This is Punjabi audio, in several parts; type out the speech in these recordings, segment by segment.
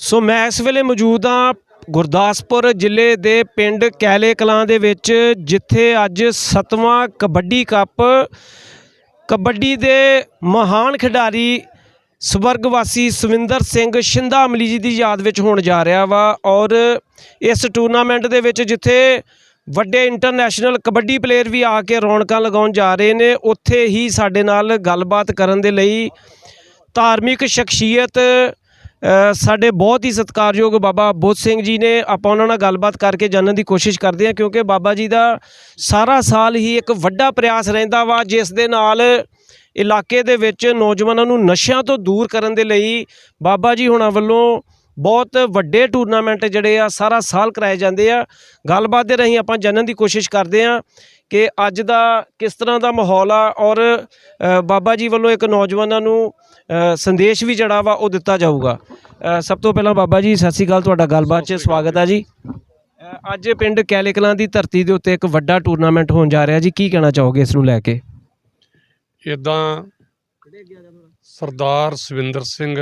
ਸੋ ਮੈਂ ਇਸ ਵੇਲੇ ਮੌਜੂਦ ਹਾਂ ਗੁਰਦਾਸਪੁਰ ਜ਼ਿਲ੍ਹੇ ਦੇ ਪਿੰਡ ਕੈਲੇ ਕਲਾਂ ਦੇ ਵਿੱਚ, ਜਿੱਥੇ ਅੱਜ 7ਵਾਂ ਕਬੱਡੀ ਕੱਪ, ਕਬੱਡੀ ਦੇ ਮਹਾਨ ਖਿਡਾਰੀ ਸਵਰਗਵਾਸੀ ਸਵਿੰਦਰ ਸਿੰਘ ਸ਼ਿੰਦਾ ਅਮਲੀ ਜੀ ਦੀ ਯਾਦ ਵਿੱਚ ਹੋਣ ਜਾ ਰਿਹਾ ਵਾ ਔਰ ਇਸ ਟੂਰਨਾਮੈਂਟ ਦੇ ਵਿੱਚ ਜਿੱਥੇ ਵੱਡੇ ਇੰਟਰਨੈਸ਼ਨਲ ਕਬੱਡੀ ਪਲੇਅਰ ਵੀ ਆ ਕੇ ਰੌਣਕਾਂ ਲਗਾਉਣ ਜਾ ਰਹੇ ਨੇ, ਉੱਥੇ ਹੀ ਸਾਡੇ ਨਾਲ ਗੱਲਬਾਤ ਕਰਨ ਦੇ ਲਈ ਧਾਰਮਿਕ ਸ਼ਖਸੀਅਤ ਸਾਡੇ ਬਹੁਤ ਹੀ ਸਤਿਕਾਰਯੋਗ ਬਾਬਾ ਬੁੱਧ ਸਿੰਘ ਜੀ ਨੇ ਆਪਾਂ ਉਹਨਾਂ ਨਾਲ ਗੱਲਬਾਤ ਕਰਕੇ ਜਾਣਨ ਦੀ ਕੋਸ਼ਿਸ਼ ਕਰਦੇ ਹਾਂ, ਕਿਉਂਕਿ ਬਾਬਾ ਜੀ ਦਾ ਸਾਰਾ ਸਾਲ ਹੀ ਇੱਕ ਵੱਡਾ ਪ੍ਰਯਾਸ ਰਹਿੰਦਾ ਵਾ, ਜਿਸ ਦੇ ਨਾਲ ਇਲਾਕੇ ਦੇ ਵਿੱਚ ਨੌਜਵਾਨਾਂ ਨੂੰ ਨਸ਼ਿਆਂ ਤੋਂ ਦੂਰ ਕਰਨ ਦੇ ਲਈ ਬਾਬਾ ਜੀ ਹੁਣਾਂ ਵੱਲੋਂ ਬਹੁਤ ਵੱਡੇ ਟੂਰਨਾਮੈਂਟ ਜਿਹੜੇ ਆ ਸਾਰਾ ਸਾਲ ਕਰਾਏ ਜਾਂਦੇ ਆ। ਗੱਲਬਾਤ ਦੇ ਰਾਹੀਂ ਆਪਾਂ ਜਾਣਨ ਦੀ ਕੋਸ਼ਿਸ਼ ਕਰਦੇ ਆ ਕਿ ਅੱਜ ਦਾ ਕਿਸ ਤਰ੍ਹਾਂ ਦਾ ਮਾਹੌਲ ਆ ਔਰ ਬਾਬਾ ਜੀ ਵੱਲੋਂ ਇੱਕ ਨੌਜਵਾਨਾਂ ਨੂੰ ਸੰਦੇਸ਼ ਵੀ ਜਿਹੜਾ ਵਾ ਉਹ ਦਿੱਤਾ ਜਾਊਗਾ। ਸਭ ਤੋਂ ਪਹਿਲਾਂ ਬਾਬਾ ਜੀ ਸਤਿ ਸ਼੍ਰੀ ਅਕਾਲ ਤੁਹਾਡਾ ਗੱਲਬਾਤ 'ਚ ਸਵਾਗਤ ਆ ਜੀ। ਅੱਜ ਪਿੰਡ ਕੈਲੇ ਕਲਾਂ ਦੀ ਧਰਤੀ ਦੇ ਉੱਤੇ ਇੱਕ ਵੱਡਾ ਟੂਰਨਾਮੈਂਟ ਹੋਣ ਜਾ ਰਿਹਾ ਜੀ। ਕੀ ਕਹਿਣਾ ਚਾਹੋਗੇ ਇਸ ਨੂੰ ਲੈ ਕੇ? ਇਦਾਂ ਸਰਦਾਰ ਸਵਿੰਦਰ ਸਿੰਘ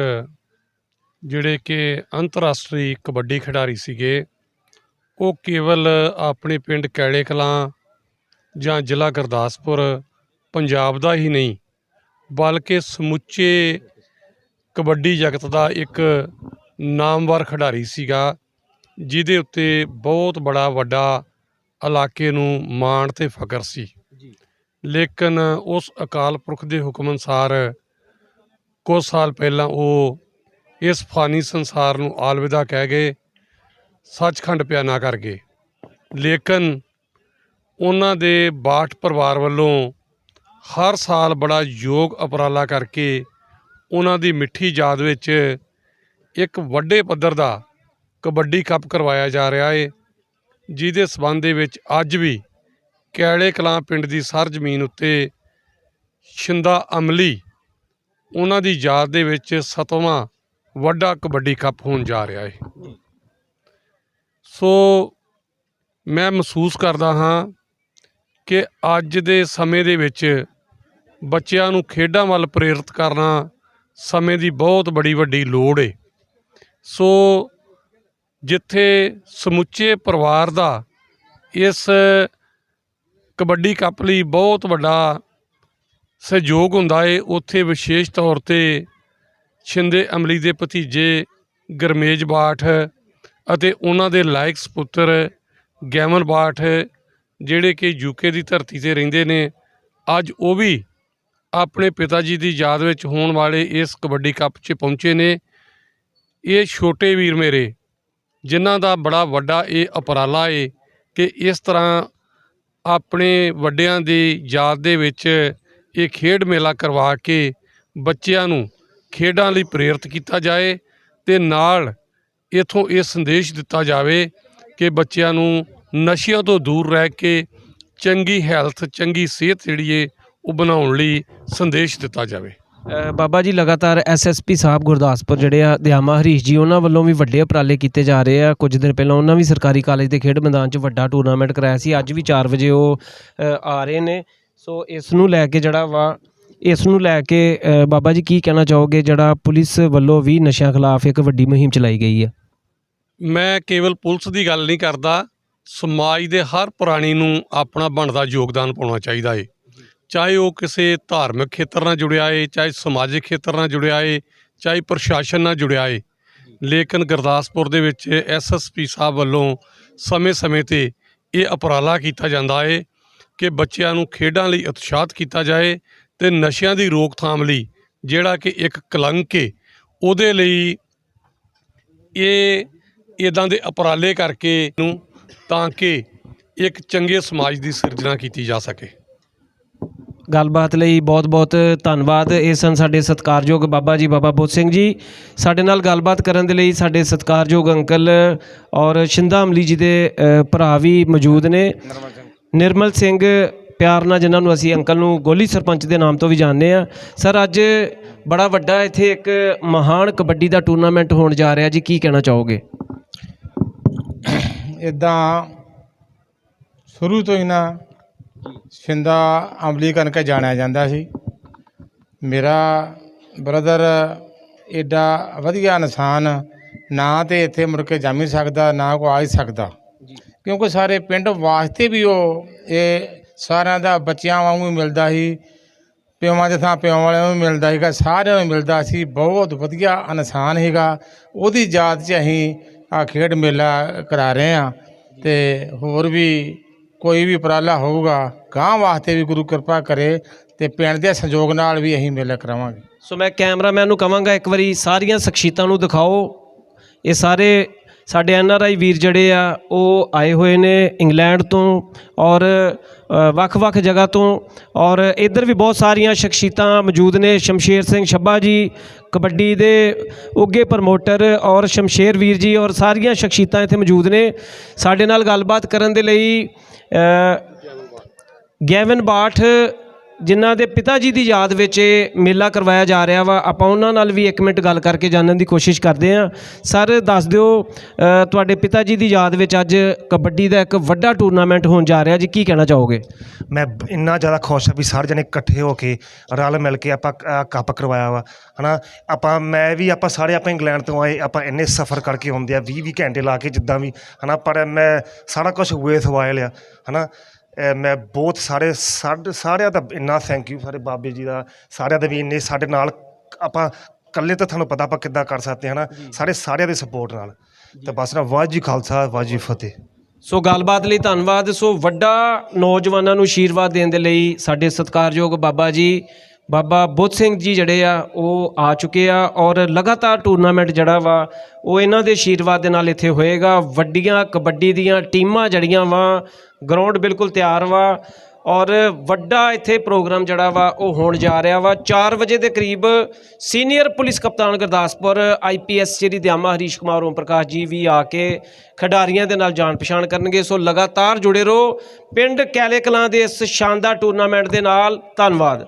ਜਿਹੜੇ ਕਿ ਅੰਤਰਰਾਸ਼ਟਰੀ ਕਬੱਡੀ ਖਿਡਾਰੀ ਸੀਗੇ ਉਹ ਕੇਵਲ ਆਪਣੇ ਪਿੰਡ ਕੈਲੇ ਕਲਾਂ ਜਾਂ ਜ਼ਿਲ੍ਹਾ ਗੁਰਦਾਸਪੁਰ ਪੰਜਾਬ ਦਾ ਹੀ ਨਹੀਂ ਬਲਕਿ ਸਮੁੱਚੇ ਕਬੱਡੀ ਜਗਤ ਦਾ ਇੱਕ ਨਾਮਵਰ ਖਿਡਾਰੀ ਸੀਗਾ ਜਿਹਦੇ ਉੱਤੇ ਬਹੁਤ ਬੜਾ ਵੱਡਾ ਇਲਾਕੇ ਨੂੰ ਮਾਣ ਤੇ ਫਖਰ ਸੀ। ਲੇਕਿਨ ਉਸ ਅਕਾਲ ਪੁਰਖ ਦੇ ਹੁਕਮ ਅਨੁਸਾਰ ਕੁਝ ਸਾਲ ਪਹਿਲਾਂ ਉਹ ਇਸ ਫਾਨੀ ਸੰਸਾਰ ਨੂੰ ਆਲਵਿਦਾ ਕਹਿ ਗਏ ਸੱਚਖੰਡ ਪਿਆਨਾ ਕਰ ਗਏ ਲੇਕਿਨ ਉਹਨਾਂ ਦੇ ਬਾਠ ਪਰਿਵਾਰ ਵੱਲੋਂ ਹਰ ਸਾਲ ਬੜਾ ਯੋਗ ਉਪਰਾਲਾ ਕਰਕੇ ਉਹਨਾਂ ਦੀ ਮਿੱਠੀ ਯਾਦ ਵਿੱਚ ਇੱਕ ਵੱਡੇ ਪੱਧਰ ਦਾ ਕਬੱਡੀ ਕੱਪ ਕਰਵਾਇਆ ਜਾ ਰਿਹਾ ਹੈ ਜਿਹਦੇ ਸਬੰਧ ਦੇ ਵਿੱਚ ਅੱਜ ਵੀ ਕੈਲੇ ਕਲਾਂ ਪਿੰਡ ਦੀ ਸਰ ਜ਼ਮੀਨ ਉੱਤੇ ਸ਼ਿੰਦਾ ਅਮਲੀ ਉਹਨਾਂ ਦੀ ਯਾਦ ਦੇ ਵਿੱਚ ਸਤਵਾਂ ਵੱਡਾ ਕਬੱਡੀ ਕੱਪ ਹੋਣ ਜਾ ਰਿਹਾ ਹੈ ਸੋ ਮੈਂ ਮਹਿਸੂਸ ਕਰਦਾ ਹਾਂ ਕਿ ਅੱਜ ਦੇ ਸਮੇਂ ਦੇ ਵਿੱਚ ਬੱਚਿਆਂ ਨੂੰ ਖੇਡਾਂ ਵੱਲ ਪ੍ਰੇਰਿਤ ਕਰਨਾ ਸਮੇਂ ਦੀ ਬਹੁਤ ਬੜੀ ਵੱਡੀ ਲੋੜ ਏ। ਸੋ ਜਿੱਥੇ ਸਮੁੱਚੇ ਪਰਿਵਾਰ ਦਾ ਇਸ ਕਬੱਡੀ ਕੱਪ ਲਈ ਬਹੁਤ ਵੱਡਾ ਸਹਿਯੋਗ ਹੁੰਦਾ ਏ, ਉੱਥੇ ਵਿਸ਼ੇਸ਼ ਤੌਰ ਤੇ ਛਿੰਦੇ ਅਮਲੀ ਦੇ ਭਤੀਜੇ ਗਰਮੇਜ ਬਾਠ ਅਤੇ ਉਹਨਾਂ ਦੇ ਲਾਇਕ ਸੁਪੁੱਤਰ ਗੈਮਨ ਬਾਠ, ਜਿਹੜੇ ਕਿ ਯੂਕੇ ਦੀ ਧਰਤੀ ਤੇ ਰਹਿੰਦੇ ਨੇ, ਅੱਜ ਉਹ ਵੀ ਆਪਣੇ ਪਿਤਾ ਜੀ ਦੀ ਯਾਦ ਵਿੱਚ ਹੋਣ ਵਾਲੇ ਇਸ ਕਬੱਡੀ ਕੱਪ 'ਚ ਪਹੁੰਚੇ ਨੇ। ਇਹ ਛੋਟੇ ਵੀਰ ਮੇਰੇ, ਜਿਨ੍ਹਾਂ ਦਾ ਬੜਾ ਵੱਡਾ ਇਹ ਉਪਰਾਲਾ ਏ ਕਿ ਇਸ ਤਰ੍ਹਾਂ ਆਪਣੇ ਵੱਡਿਆਂ ਦੀ ਯਾਦ ਦੇ ਵਿੱਚ ਇਹ ਖੇਡ ਮੇਲਾ ਕਰਵਾ ਕੇ ਬੱਚਿਆਂ ਨੂੰ ਖੇਡਾਂ ਲਈ ਪ੍ਰੇਰਿਤ ਕੀਤਾ ਜਾਏ ਤੇ ਨਾਲ ਇਥੋਂ ਇਹ ਸੰਦੇਸ਼ ਦਿੱਤਾ ਜਾਵੇ ਕਿ ਬੱਚਿਆਂ ਨੂੰ ਨਸ਼ਿਆਂ ਤੋਂ ਦੂਰ ਰਹਿ ਕੇ ਚੰਗੀ ਹੈਲਥ, ਚੰਗੀ ਸਿਹਤ ਜਿਹੜੀ ਏ, ਉਹ ਬਣਾਉਣ ਲਈ ਸੰਦੇਸ਼ ਦਿੱਤਾ ਜਾਵੇ। ਬਾਬਾ ਜੀ, ਲਗਾਤਾਰ ਐਸਐਸਪੀ ਸਾਹਿਬ ਗੁਰਦਾਸਪੁਰ ਜਿਹੜੇ ਆ, ਦਿਆਮਾ ਹਰੀਸ਼ ਜੀ, ਉਹਨਾਂ ਵੱਲੋਂ ਵੀ ਵੱਡੇ ਉਪਰਾਲੇ ਕੀਤੇ ਜਾ ਰਹੇ ਆ। ਕੁਝ ਦਿਨ ਪਹਿਲਾਂ ਉਹਨਾਂ ਵੀ ਸਰਕਾਰੀ ਕਾਲਜ ਦੇ ਖੇਡ ਮੈਦਾਨ 'ਚ ਵੱਡਾ ਟੂਰਨਾਮੈਂਟ ਕਰਾਇਆ ਸੀ। ਅੱਜ ਵੀ 4 ਵਜੇ ਉਹ ਆ ਰਹੇ ਨੇ। ਸੋ ਇਸ ਨੂੰ ਲੈ ਕੇ ਜਿਹੜਾ ਵਾ ਇਸ ਨੂੰ ਲੈ ਕੇ ਬਾਬਾ ਜੀ ਕੀ ਕਹਿਣਾ ਚਾਹੋਗੇ? ਜਿਹੜਾ ਪੁਲਿਸ ਵੱਲੋਂ ਵੀ ਨਸ਼ਿਆਂ ਖਿਲਾਫ ਇੱਕ ਵੱਡੀ ਮੁਹਿੰਮ ਚਲਾਈ ਗਈ ਹੈ। ਮੈਂ ਕੇਵਲ ਪੁਲਿਸ ਦੀ ਗੱਲ ਨਹੀਂ ਕਰਦਾ, ਸਮਾਜ ਦੇ ਹਰ ਪ੍ਰਾਣੀ ਨੂੰ ਆਪਣਾ ਬਣਦਾ ਯੋਗਦਾਨ ਪਾਉਣਾ ਚਾਹੀਦਾ ਏ। ਚਾਹੇ ਉਹ ਕਿਸੇ ਧਾਰਮਿਕ ਖੇਤਰ ਨਾਲ ਜੁੜਿਆ ਏ, ਚਾਹੇ ਸਮਾਜਿਕ ਖੇਤਰ ਨਾਲ ਜੁੜਿਆ ਏ, ਚਾਹੇ ਪ੍ਰਸ਼ਾਸਨ ਨਾਲ ਜੁੜਿਆ ਏ। ਲੇਕਿਨ ਗੁਰਦਾਸਪੁਰ ਦੇ ਵਿੱਚ ਐਸਐਸਪੀ ਸਾਹਿਬ ਵੱਲੋਂ ਸਮੇਂ-ਸਮੇਂ ਤੇ ਇਹ ਉਪਰਾਲਾ ਕੀਤਾ ਜਾਂਦਾ ਏ ਕਿ ਬੱਚਿਆਂ ਨੂੰ ਖੇਡਾਂ ਲਈ ਉਤਸ਼ਾਹਿਤ ਕੀਤਾ ਜਾਏ ਤੇ ਨਸ਼ਿਆਂ ਦੀ ਰੋਕਥਾਮ ਲਈ ਜਿਹੜਾ ਕਿ ਇੱਕ ਕਲੰਕ ਏ ਉਹਦੇ ਲਈ ਇਹ ਇਦਾਂ ਦੇ ਉਪਰਾਲੇ ਕਰਕੇ ਨੂੰ ਤਾਂ ਕਿ ਇੱਕ ਚੰਗੇ ਸਮਾਜ ਦੀ ਸਿਰਜਣਾ ਕੀਤੀ ਜਾ ਸਕੇ। ਗੱਲਬਾਤ ਲਈ ਬਹੁਤ-ਬਹੁਤ ਧੰਨਵਾਦ। ਇਹ ਸਨ ਸਾਡੇ ਸਤਿਕਾਰਯੋਗ ਬਾਬਾ ਜੀ ਬਾਬਾ ਬੁੱਧ ਸਿੰਘ ਜੀ। ਸਾਡੇ ਨਾਲ ਗੱਲਬਾਤ ਕਰਨ ਦੇ ਲਈ ਸਾਡੇ ਸਤਿਕਾਰਯੋਗ ਅੰਕਲ ਔਰ ਸ਼ਿੰਦਾ ਅਮਲੀ ਜੀ ਦੇ ਭਰਾ ਵੀ ਮੌਜੂਦ ਨੇ। ਨਿਰਮਲ ਸਿੰਘ ਪਿਆਰ ਨਾਲ ਜਿਨ੍ਹਾਂ ਨੂੰ ਅਸੀਂ ਅੰਕਲ ਨੂੰ ਗੋਲੀ ਸਰਪੰਚ ਦੇ ਨਾਮ ਤੋਂ ਵੀ ਜਾਣਦੇ ਆ ਸਰ ਅੱਜ ਬੜਾ ਵੱਡਾ ਇੱਥੇ ਇੱਕ ਮਹਾਨ ਕਬੱਡੀ ਦਾ ਟੂਰਨਾਮੈਂਟ ਹੋਣ ਜਾ ਰਿਹਾ ਜੀ ਕੀ ਕਹਿਣਾ ਚਾਹੋਗੇ? ਇਦਾਂ ਸ਼ੁਰੂ ਤੋਂ ਹੀ ਨਾ ਸ਼ਿੰਦਾ ਅਮਲੀ ਕਰਕੇ ਜਾਣਿਆ ਜਾਂਦਾ ਸੀ। ਮੇਰਾ ਬ੍ਰਦਰ ਐਡਾ ਵਧੀਆ ਇਨਸਾਨ ਨਾ ਤੇ ਇੱਥੇ ਮੁੜ ਕੇ ਜੰਮ ਹੀ ਸਕਦਾ ਨਾ ਕੋ ਆ ਹੀ ਸਕਦਾ। ਕਿਉਂਕਿ ਸਾਰੇ ਪਿੰਡ ਵਾਸਤੇ ਵੀ ਉਹ ਇਹ ਸਾਰਿਆਂ ਦਾ ਬੱਚਿਆਂ ਵਾਂਗੂ ਮਿਲਦਾ ਸੀ ਪਿਓਾਂ ਦੇ ਥਾਂ ਪਿਓ ਵਾਲਿਆਂ ਨੂੰ ਮਿਲਦਾ ਸੀਗਾ, ਸਾਰਿਆਂ ਨੂੰ ਮਿਲਦਾ ਸੀ, ਬਹੁਤ ਵਧੀਆ ਇਨਸਾਨ ਸੀਗਾ। ਉਹਦੀ ਯਾਦ 'ਚ ਅਸੀਂ ਆ ਖੇਡ ਮੇਲਾ ਕਰਾ ਰਹੇ ਆ ਤੇ ਹੋਰ ਵੀ ਕੋਈ ਵੀ ਉਪਰਾਲਾ ਹੋਊਗਾ ਗਾਂ ਵਾਸਤੇ ਵੀ ਗੁਰੂ ਕਿਰਪਾ ਕਰੇ ਤੇ ਪਿੰਡ ਦੇ ਸੰਯੋਗ ਨਾਲ ਵੀ ਅਸੀਂ ਮੇਲਾ ਕਰਾਵਾਂਗੇ। ਸੋ ਮੈਂ ਕੈਮਰਾਮੈਨ ਨੂੰ ਕਵਾਂਗਾ, ਇੱਕ ਵਾਰੀ ਸਾਰੀਆਂ ਸ਼ਖਸੀਅਤਾਂ ਨੂੰ ਦਿਖਾਓ। ਇਹ ਸਾਰੇ ਸਾਡੇ ਐਨ ਆਰ ਆਈ ਵੀਰ ਜਿਹੜੇ ਆ ਉਹ ਆਏ ਹੋਏ ਨੇ ਇੰਗਲੈਂਡ ਤੋਂ ਔਰ ਵੱਖ-ਵੱਖ ਜਗ੍ਹਾ ਤੋਂ ਔਰ ਇੱਧਰ ਵੀ ਬਹੁਤ ਸਾਰੀਆਂ ਸ਼ਖਸੀਅਤਾਂ ਮੌਜੂਦ ਨੇ। ਸ਼ਮਸ਼ੇਰ ਸਿੰਘ ਛੱਬਾ ਜੀ ਕਬੱਡੀ ਦੇ ਉੱਗੇ ਪ੍ਰਮੋਟਰ ਔਰ ਸ਼ਮਸ਼ੇਰ ਵੀਰ ਜੀ ਔਰ ਸਾਰੀਆਂ ਸ਼ਖਸੀਅਤਾਂ ਇੱਥੇ ਮੌਜੂਦ ਨੇ। ਸਾਡੇ ਨਾਲ ਗੱਲਬਾਤ ਕਰਨ ਦੇ ਲਈ ਅ, ਗੈਵਨ ਬਾਠ ਜਿਨ੍ਹਾਂ ਦੇ ਪਿਤਾ ਜੀ ਦੀ ਯਾਦ ਵਿੱਚ ਇਹ ਮੇਲਾ ਕਰਵਾਇਆ ਜਾ ਰਿਹਾ ਵਾ ਆਪਾਂ ਉਹਨਾਂ ਨਾਲ ਵੀ ਇੱਕ ਮਿੰਟ ਗੱਲ ਕਰਕੇ ਜਾਣਨ ਦੀ ਕੋਸ਼ਿਸ਼ ਕਰਦੇ ਹਾਂ। ਸਰ ਦੱਸ ਦਿਓ ਤੁਹਾਡੇ ਪਿਤਾ ਜੀ ਦੀ ਯਾਦ ਵਿੱਚ ਅੱਜ ਕਬੱਡੀ ਦਾ ਇੱਕ ਵੱਡਾ ਟੂਰਨਾਮੈਂਟ ਹੋਣ ਜਾ ਰਿਹਾ ਜੀ ਕੀ ਕਹਿਣਾ ਚਾਹੋਗੇ? ਮੈਂ ਬ- ਇੰਨਾ ਜ਼ਿਆਦਾ ਖੁਸ਼ ਹਾਂ ਵੀ ਸਾਰੇ ਜਣੇ ਇਕੱਠੇ ਹੋ ਕੇ ਰਲ ਮਿਲ ਕੇ ਆਪਾਂ ਕੱਪ ਕਰਵਾਇਆ ਵਾ ਹਨਾ? ਆਪਾਂ ਮੈਂ ਵੀ ਆਪਾਂ ਸਾਰੇ ਆਪਾਂ ਇੰਗਲੈਂਡ ਤੋਂ ਆਏ ਆਪਾਂ ਇੰਨੇ ਸਫ਼ਰ ਕਰਕੇ ਆਉਂਦੇ ਆ 20 20 ਘੰਟੇ ਲਾ ਕੇ ਜਿੱਦਾਂ ਵੀ ਹਨਾ? ਪਰ ਮੈਂ ਸਾਰਾ ਕੁਝ ਵੇਥ ਵਾਇ ਲਿਆ ਹਨਾ? ਅ, ਮੈਂ ਬਹੁਤ ਸਾਰੇ ਸਾਡੇ ਸਾਰਿਆਂ ਦਾ ਇੰਨਾ ਥੈਂਕ ਯੂ ਸਾਰੇ ਬਾਬੇ ਜੀ ਦਾ। ਸਾਰਿਆਂ ਦੇ ਵੀ ਇੰਨੇ ਸਾਡੇ ਨਾਲ ਆਪਾਂ ਇਕੱਲੇ ਤਾਂ ਤੁਹਾਨੂੰ ਪਤਾ ਆਪਾਂ ਕਿੱਦਾਂ ਕਰ ਸਕਦੇ ਹਨਾ? ਸਾਰੇ ਸਾਰਿਆਂ ਦੇ ਸਪੋਰਟ ਨਾਲ। ਤੇ ਬਸ ਨਾ ਵਾਹਿਗੁਰੂ ਜੀ ਖਾਲਸਾ ਵਾਹਿਗੁਰੂ ਜੀ ਫਤਿਹ। ਸੋ ਗੱਲਬਾਤ ਲਈ ਧੰਨਵਾਦ। ਸੋ ਵੱਡਾ ਨੌਜਵਾਨਾਂ ਨੂੰ ਆਸ਼ੀਰਵਾਦ ਦੇਣ ਦੇ ਲਈ ਸਾਡੇ ਸਤਿਕਾਰਯੋਗ ਬਾਬਾ ਜੀ ਬਾਬਾ ਬੁੱਧ ਸਿੰਘ ਜੀ ਜਿਹੜੇ ਆ ਉਹ ਆ ਚੁੱਕੇ ਆ ਔਰ ਲਗਾਤਾਰ ਟੂਰਨਾਮੈਂਟ ਜਿਹੜਾ ਵਾ ਉਹ ਇਹਨਾਂ ਦੇ ਆਸ਼ੀਰਵਾਦ ਦੇ ਨਾਲ ਇੱਥੇ ਹੋਏਗਾ। ਵੱਡੀਆਂ ਕਬੱਡੀ ਦੀਆਂ ਟੀਮਾਂ ਜੜੀਆਂ ਵਾ ਗਰਾਊਂਡ ਬਿਲਕੁਲ ਤਿਆਰ ਵਾ ਔਰ ਵੱਡਾ ਇੱਥੇ ਪ੍ਰੋਗਰਾਮ ਜਿਹੜਾ ਵਾ ਉਹ ਹੋਣ ਜਾ ਰਿਹਾ ਵਾ। 4 ਵਜੇ ਦੇ ਕਰੀਬ ਸੀਨੀਅਰ ਪੁਲਿਸ ਕਪਤਾਨ ਗੁਰਦਾਸਪੁਰ ਆਈਪੀਐਸ ਸ਼੍ਰੀ ਦਿਆਮਾ ਹਰੀਸ਼ ਕੁਮਾਰ, ਓਮ ਪ੍ਰਕਾਸ਼ ਜੀ ਵੀ ਆ ਕੇ ਖਿਡਾਰੀਆਂ ਦੇ ਨਾਲ ਜਾਣ ਪਛਾਣ ਕਰਨਗੇ। ਸੋ ਲਗਾਤਾਰ ਜੁੜੇ ਰਹੋ। ਪਿੰਡ ਕੈਲੇ ਕਲਾਂ ਦੇ ਇਸ ਸ਼ਾਨਦਾਰ ਟੂਰਨਾਮੈਂਟ ਦੇ ਨਾਲ ਧੰਨਵਾਦ।